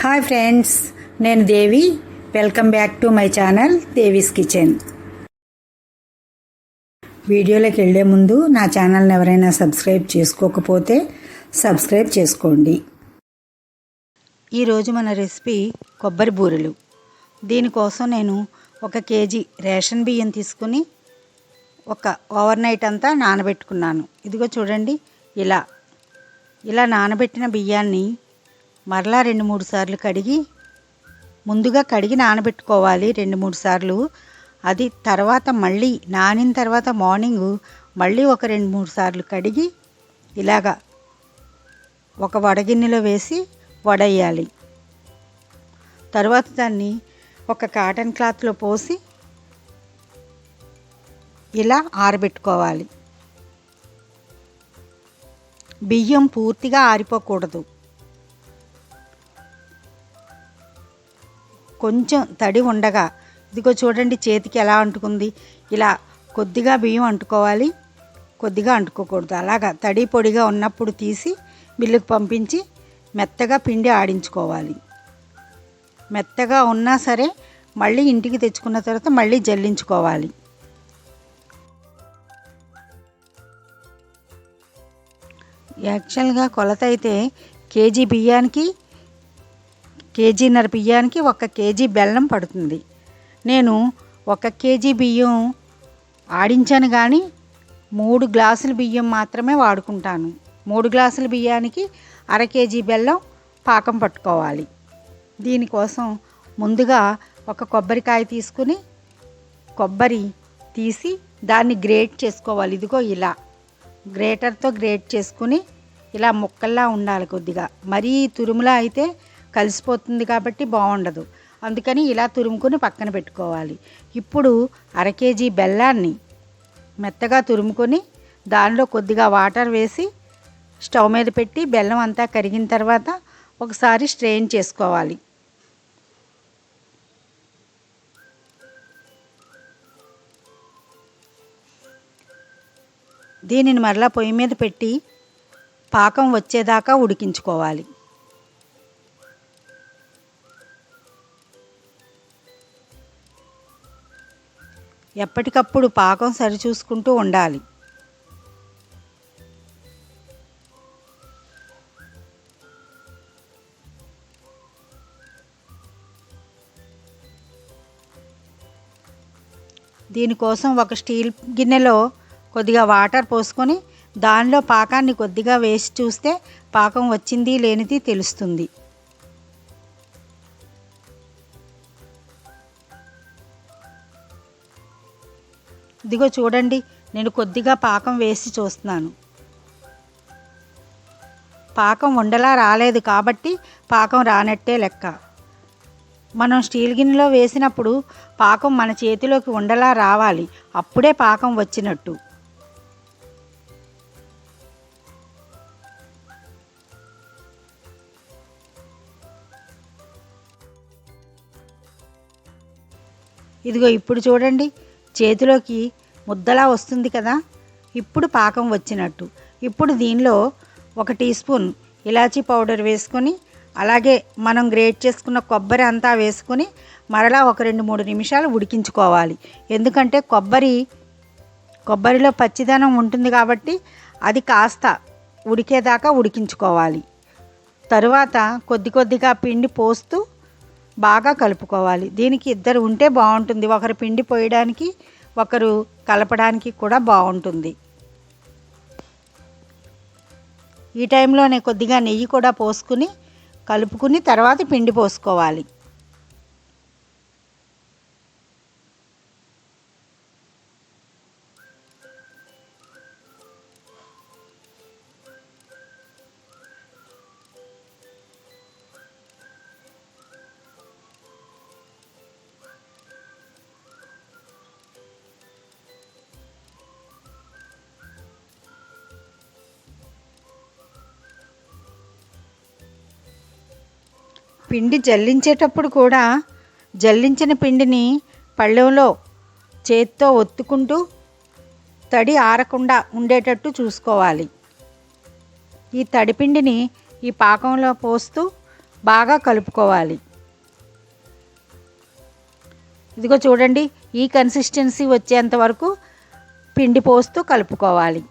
Hi friends నేను Devi. Welcome back to my channel Devi's kitchen. వీడియోలోకి వెళ్ళే ముందు నా ఛానల్ని ఎవరైనా సబ్స్క్రైబ్ చేసుకోకపోతే సబ్స్క్రైబ్ చేసుకోండి. ఈరోజు మన రెసిపీ కొబ్బరి బూరెలు. దీనికోసం నేను ఒక కేజీ రేషన్ బియ్యం తీసుకుని ఒక ఓవర్ నైట్ అంతా నానబెట్టుకున్నాను. ఇదిగో చూడండి ఇలా. ఇలా నానబెట్టిన బియ్యాన్ని మరలా రెండు మూడు సార్లు కడిగి ముందుగా కడిగి నానబెట్టుకోవాలి రెండు మూడు సార్లు. అది తర్వాత మళ్ళీ నానిన తర్వాత మార్నింగ్ మళ్ళీ ఒక రెండు మూడు సార్లు కడిగి ఇలాగా ఒక వడగిన్నెలో వేసి వడేయాలి. తర్వాత దాన్ని ఒక కాటన్ క్లాత్లో పోసి ఇలా ఆరబెట్టుకోవాలి. బియ్యం పూర్తిగా ఆరిపోకూడదు. కొంచెం తడి ఉండగా ఇదిగో చూడండి చేతికి ఎలా అంటుకుంది. ఇలా కొద్దిగా బియ్యం అంటుకోవాలి. కొద్దిగా అంటుకోకూడదు. అలాగా తడి పొడిగా ఉన్నప్పుడు తీసి మిల్లుకు పంపించి మెత్తగా పిండి ఆడించుకోవాలి. మెత్తగా ఉన్నా సరే మళ్ళీ ఇంటికి తెచ్చుకున్న తర్వాత మళ్ళీ జల్లించుకోవాలి. యాక్చువల్గా కొలత అయితే కేజీ బియ్యానికి కేజీన్నర బియ్యానికి ఒక కేజీ బెల్లం పడుతుంది. నేను ఒక కేజీ బియ్యం ఆడించాను కానీ మూడు గ్లాసుల బియ్యం మాత్రమే వాడుకుంటాను. మూడు గ్లాసుల బియ్యానికి అర కేజీ బెల్లం పాకం పట్టుకోవాలి. దీనికోసం ముందుగా ఒక కొబ్బరికాయ తీసుకుని కొబ్బరి తీసి దాన్ని గ్రేట్ చేసుకోవాలి. ఇదిగో ఇలా. గ్రేటర్తో గ్రేట్ చేసుకుని ఇలా ముక్కల్లా ఉండాలి కొద్దిగా. మరీ తురుములా అయితే కలిసిపోతుంది కాబట్టి బాగుండదు. అందుకని ఇలా తురుముకొని పక్కన పెట్టుకోవాలి. ఇప్పుడు అర కేజీ బెల్లాన్ని మెత్తగా తురుముకొని దానిలో కొద్దిగా వాటర్ వేసి స్టవ్ మీద పెట్టి బెల్లం అంతా కరిగిన తర్వాత ఒకసారి స్ట్రెయిన్ చేసుకోవాలి. దీనిని మరలా పొయ్యి మీద పెట్టి పాకం వచ్చేదాకా ఉడికించుకోవాలి. ఎప్పటికప్పుడు పాకం సరిచూసుకుంటూ ఉండాలి. దీనికోసం ఒక స్టీల్ గిన్నెలో కొద్దిగా వాటర్ పోసుకొని దానిలో పాకాన్ని కొద్దిగా వేసి చూస్తే పాకం వచ్చింది లేనిది తెలుస్తుంది. ఇదిగో చూడండి నేను కొద్దిగా పాకం వేసి చూస్తున్నాను. పాకం ఉండలా రాలేదు కాబట్టి పాకం రానట్టే లెక్క. మనం స్టీల్ గిన్నెలో వేసినప్పుడు పాకం మన చేతిలోకి ఉండలా రావాలి అప్పుడే పాకం వచ్చినట్టు. ఇదిగో ఇప్పుడు చూడండి చేతిలోకి ముద్దలా వస్తుంది కదా? ఇప్పుడు పాకం వచ్చినట్టు. ఇప్పుడు దీనిలో ఒక టీ స్పూన్ ఇలాచీ పౌడర్ వేసుకొని అలాగే మనం గ్రేట్ చేసుకున్న కొబ్బరి అంతా వేసుకొని మరలా ఒక రెండు మూడు నిమిషాలు ఉడికించుకోవాలి. ఎందుకంటే కొబ్బరి కొబ్బరిలో పచ్చిదనం ఉంటుంది కాబట్టి అది కాస్త ఉడికేదాకా ఉడికించుకోవాలి. తరువాత కొద్ది కొద్దిగా పిండి పోస్తూ బాగా కలుపుకోవాలి. దీనికి ఇద్దరు ఉంటే బాగుంటుంది. ఒకరు పిండి పోయడానికి ఒకరు కలపడానికి కూడా బాగుంటుంది. ఈ టైంలోనే కొద్దిగా నెయ్యి కూడా పోసుకుని కలుపుకుని తర్వాత పిండి పోసుకోవాలి. పిండి జల్లించేటప్పుడు కూడా జల్లించిన పిండిని పళ్ళెంలో చేత్తో ఒత్తుకుంటూ తడి ఆరకుండా ఉండేటట్టు చూసుకోవాలి. ఈ తడిపిండిని ఈ పాకంలో పోస్తూ బాగా కలుపుకోవాలి. ఇదిగో చూడండి ఈ కన్సిస్టెన్సీ వచ్చేంత వరకు పిండి పోస్తూ కలుపుకోవాలి.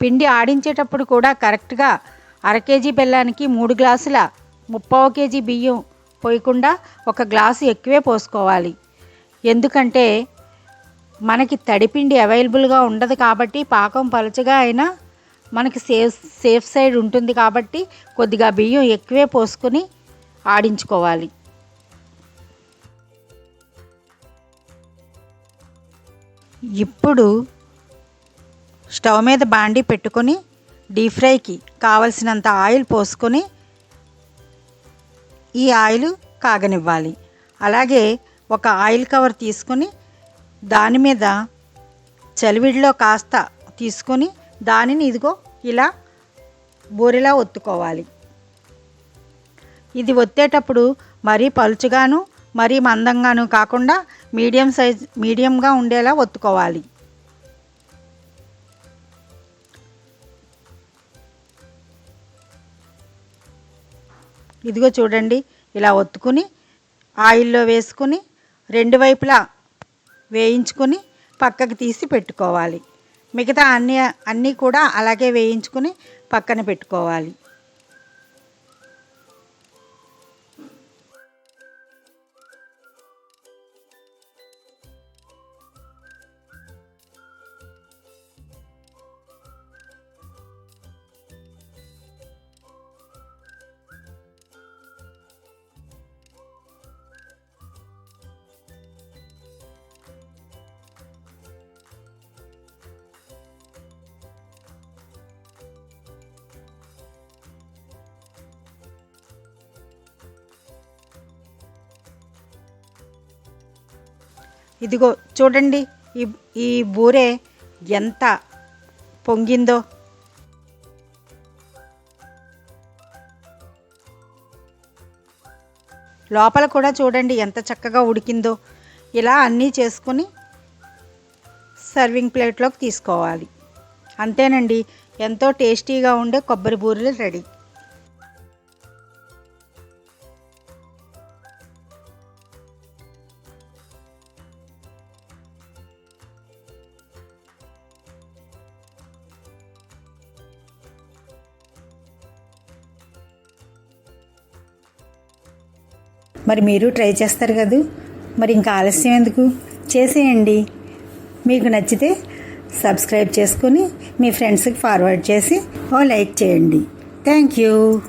పిండి ఆడించేటప్పుడు కూడా కరెక్ట్గా అర కేజీ బెల్లానికి మూడు గ్లాసుల ముప్పావు కేజీ బియ్యం పోయకుండా ఒక గ్లాసు ఎక్కువే పోసుకోవాలి. ఎందుకంటే మనకి తడిపిండి అవైలబుల్గా ఉండదు కాబట్టి పాకం పలచగా అయినా మనకి సేఫ్ సేఫ్ సైడ్ ఉంటుంది కాబట్టి కొద్దిగా బియ్యం ఎక్కువే పోసుకొని ఆడించుకోవాలి. ఇప్పుడు స్టవ్ మీద బాండి పెట్టుకొని డీప్ ఫ్రైకి కావలసినంత ఆయిల్ పోసుకొని ఈ ఆయిల్ కాగనివ్వాలి. అలాగే ఒక ఆయిల్ కవర్ తీసుకొని దాని మీద చలివిడిలో కాస్త తీసుకొని దానిని ఇదిగో ఇలా బూరెలా ఒత్తుకోవాలి. ఇది ఒత్తేటప్పుడు మరీ పలుచుగాను మరీ మందంగాను కాకుండా మీడియం సైజ్ మీడియంగా ఉండేలా ఒత్తుకోవాలి. ఇదిగో చూడండి ఇలా ఒత్తుకుని ఆయిల్లో వేసుకుని రెండు వైపులా వేయించుకొని పక్కకి తీసి పెట్టుకోవాలి. మిగతా అన్ని అన్నీ కూడా అలాగే వేయించుకుని పక్కన పెట్టుకోవాలి. ఇదిగో చూడండి ఈ ఈ బూరె ఎంత పొంగిందో. లోపల కూడా చూడండి ఎంత చక్కగా ఉడికిందో. ఇలా అన్నీ చేసుకుని సర్వింగ్ ప్లేట్లోకి తీసుకోవాలి. అంతేనండి ఎంతో టేస్టీగా ఉండే కొబ్బరి బూరెలు రెడీ. మరి మీరు ట్రై చేస్తారు కదూ? మరి ఇంకా ఆలస్యం ఎందుకు? చేసేయండి. మీకు నచ్చితే సబ్స్క్రైబ్ చేసుకొని మీ ఫ్రెండ్స్కి ఫార్వర్డ్ చేసి ఓ లైక్ చేయండి. Thank you.